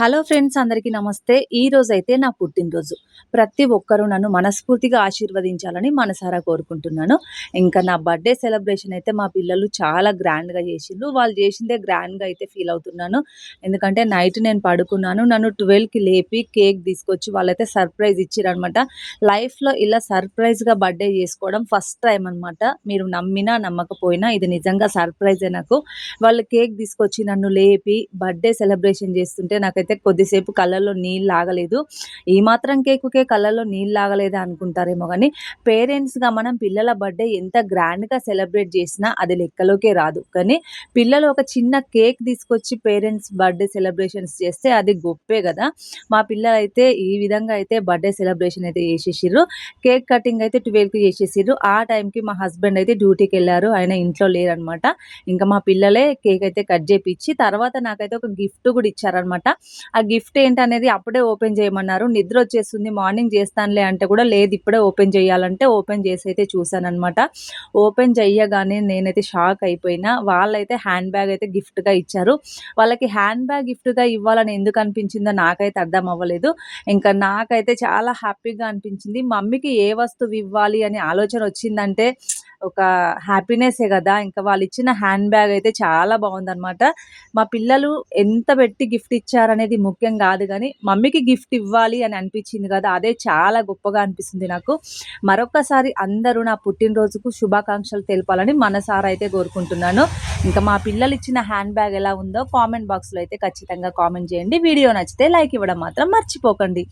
Hello friends అందరికీ నమస్తే. ఈ రోజు అయితే నా పుట్టినరోజు. ప్రతి ఒక్కరూ నన్ను మనస్ఫూర్తిగా ఆశీర్వదించాలని మనసారా కోరుకుంటున్నాను. ఇంకా నా బర్త్డే సెలబ్రేషన్ అయితే మా పిల్లలు చాలా గ్రాండ్గా చేసిండ్రు. వాళ్ళు చేసిందే గ్రాండ్గా అయితే ఫీల్ అవుతున్నాను. ఎందుకంటే నైట్ నేను పడుకున్నాను. నన్ను ట్వెల్వ్కి లేపి కేక్ తీసుకొచ్చి వాళ్ళైతే సర్ప్రైజ్ ఇచ్చారనమాట లైఫ్లో ఇలా సర్ప్రైజ్గా బర్త్డే చేసుకోవడం ఫస్ట్ టైం అనమాట మీరు నమ్మినా నమ్మకపోయినా ఇది నిజంగా సర్ప్రైజే నాకు. వాళ్ళు కేక్ తీసుకొచ్చి నన్ను లేపి బర్త్డే సెలబ్రేషన్ చేస్తుంటే నాకైతే కొద్దిసేపు కళ్ళల్లో నీళ్ళు ఆగలేదు ఈ మాత్రం కేకుకే కళ్ళల్లో నీళ్ళు లాగలేదు అనుకుంటారేమో కానీ పేరెంట్స్గా మనం పిల్లల బర్త్డే ఎంత గ్రాండ్గా సెలబ్రేట్ చేసినా అది లెక్కలోకే రాదు. కానీ పిల్లలు ఒక చిన్న కేక్ తీసుకొచ్చి పేరెంట్స్ బర్త్డే సెలబ్రేషన్స్ చేస్తే అది గొప్పే కదా. మా పిల్లలు అయితే ఈ విధంగా అయితే బర్త్డే సెలబ్రేషన్ అయితే చేసేసిర్రు. కేక్ కటింగ్ అయితే ట్వెల్వ్కి చేసేసిర్రు. ఆ టైంకి మా హస్బెండ్ అయితే డ్యూటీకి వెళ్ళారు. ఆయన ఇంట్లో లేరనమాట. ఇంకా మా పిల్లలే కేక్ అయితే కట్ చేపించి తర్వాత నాకైతే ఒక గిఫ్ట్ కూడా ఇచ్చారనమాట. ఆ గిఫ్ట్ ఏంటనేది అప్పుడే ఓపెన్ చేయమన్నారు. నిద్ర వచ్చేస్తుంది మార్నింగ్ చేస్తానులే అంటే కూడా లేదు ఇప్పుడే ఓపెన్ చేయాలంటే ఓపెన్ చేసి అయితే చూసానమాట ఓపెన్ చేయగానే నేనైతే షాక్ అయిపోయినా. వాళ్ళైతే హ్యాండ్ బ్యాగ్ అయితే గిఫ్ట్గా ఇచ్చారు. వాళ్ళకి హ్యాండ్ బ్యాగ్ గిఫ్ట్గా ఇవ్వాలని ఎందుకు అనిపించిందో నాకైతే అర్థం అవ్వలేదు. ఇంకా నాకైతే చాలా హ్యాపీగా అనిపించింది. మమ్మీకి ఏ వస్తువు ఇవ్వాలి అనే ఆలోచన వచ్చిందంటే ఒక హ్యాపీనెసే కదా. ఇంకా వాళ్ళు ఇచ్చిన హ్యాండ్ బ్యాగ్ అయితే చాలా బాగుందనమాట మా పిల్లలు ఎంత పెట్టి గిఫ్ట్ ఇచ్చారనేది ముఖ్యం కాదు కానీ మమ్మీకి గిఫ్ట్ ఇవ్వాలి అని అనిపించింది కదా. అదే చాలా గొప్పగా అనిపిస్తుంది నాకు. మరొకసారి అందరూ నా పుట్టినరోజుకు శుభాకాంక్షలు తెలపాలని మనసారా అయితే కోరుకుంటున్నాను. ఇంకా మా పిల్లలు ఇచ్చిన హ్యాండ్ బ్యాగ్ ఎలా ఉందో కామెంట్ బాక్స్లో అయితే ఖచ్చితంగా కామెంట్ చేయండి. వీడియో నచ్చితే లైక్ ఇవ్వడం మాత్రం మర్చిపోకండి.